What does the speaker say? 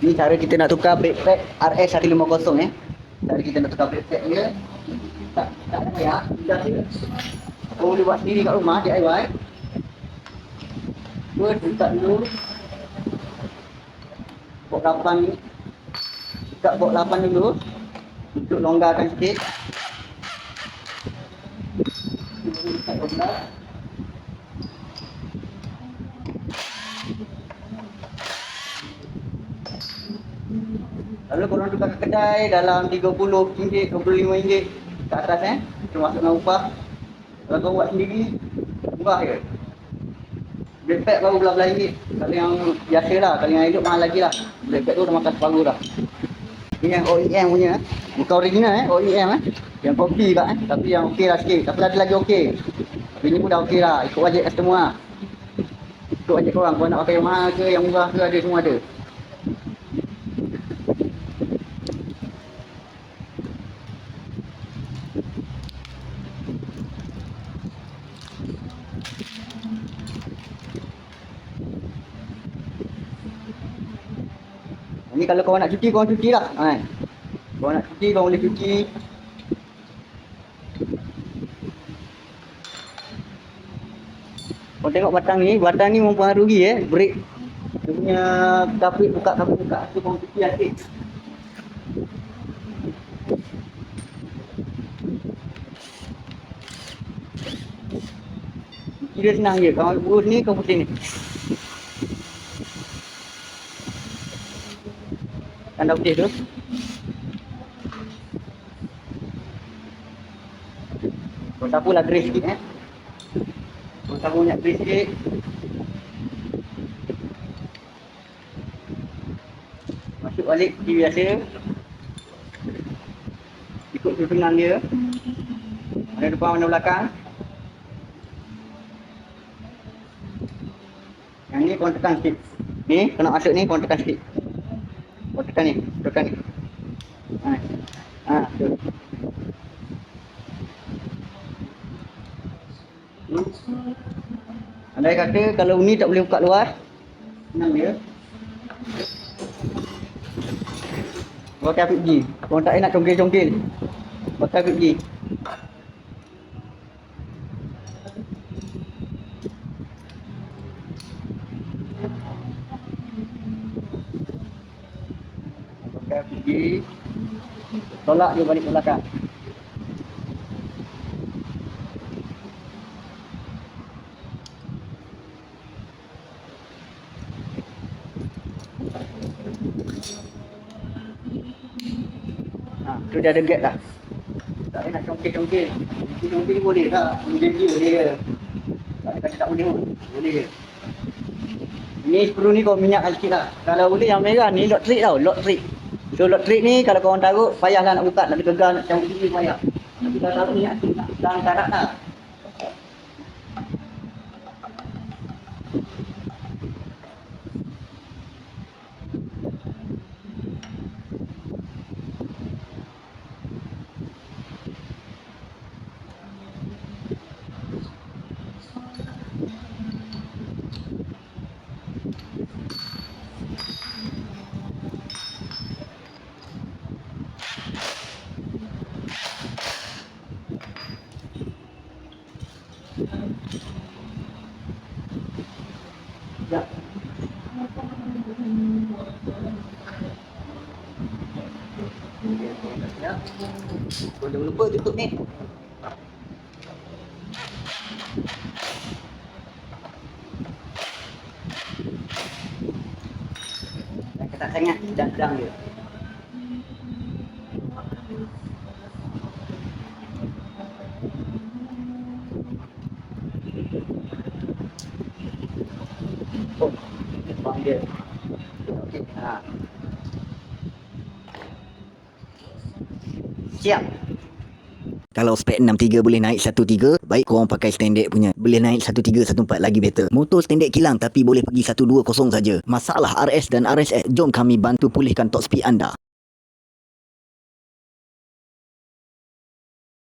Ni cara kita nak tukar brake pad RS 150 eh. Cara kita nak tukar brake pad dia. Tak tak payah, je. Kau boleh buat sendiri kat rumah DIY. Dua buka dulu. Bok lapan ni. Buka bok lapan dulu. Untuk longgarkan sikit. Buka longgar. Lalu korang tukar ke kedai dalam RM30, RM25 ke atas eh. Termasuk dengan upah. Kalau kau buat sendiri, murah je. Pad baru belah-belah ringgit. Kalau yang biasa lah, kalau yang hidup mahal lagi lah. Pad tu dah makan separuh dah. Ni yang OEM punya eh. Bukan original eh, OEM eh. Yang kopi kat eh. Tapi yang okey lah sikit. Tapi ada lagi okey. Tapi ni pun dah okey lah. Ikut bajet customer lah. Ikut bajet korang. Kau nak pakai yang mahal ke, yang murah ke, ada semua ada. Ni kalau kau nak cuci, kau cuci lah. Ha. Kau nak cuci, kau boleh cuci. Kau tengok batang ni, batang ni mempengaruhi eh. Break. Dia punya kapit buka, kapit buka. Tu kau cuci asyik. Dia senang je. Kau urus ni, kau pusing ni. Tanda putih tu. Kau sapu lah grease sikit eh. Kau sapu banyak grease sikit. Masuk balik seperti biasa. Ikut susunan dia. Mana depan, mana belakang. Kau tekan sikit. Ni, kau nak masuk ni, kau tekan sikit. Oh, tekan ni, tekan ni. Ha. Ha, tu. Hmm. Andai kata kalau ni tak boleh buka luar, senang dia. Pakai apik G. Kau tak nak congkil-congkil. Pakai apik G. Pakai apik G. Tolak dia balik ke belakang. Ha, tu dia ada gap dah. Tak nak congkil-congkil. Congkil ni boleh tak? Boleh je, boleh je. Tak ada kata tak boleh pun. Boleh je. Ni skru ni kau minyak sikit lah. Kalau boleh yang merah ni lock trick tau, lock trick. So lock trick ni kalau kau orang taruh, payahlah nak buka, nak dipegang, nak campur gigi payah. Tapi kalau taruh sikit lah. Dalam karat Ya. Ya. Jangan lupa tutup ni. Ketat sangat, sedang-sedang je. Bang dia. Okey, ha. Siap. Kalau spek 63 boleh naik 13, baik korang pakai standard punya. Boleh naik 1314 lagi better. Motor standard kilang tapi boleh pergi 120 saja. Masalah RS dan RSX, jom kami bantu pulihkan top speed anda.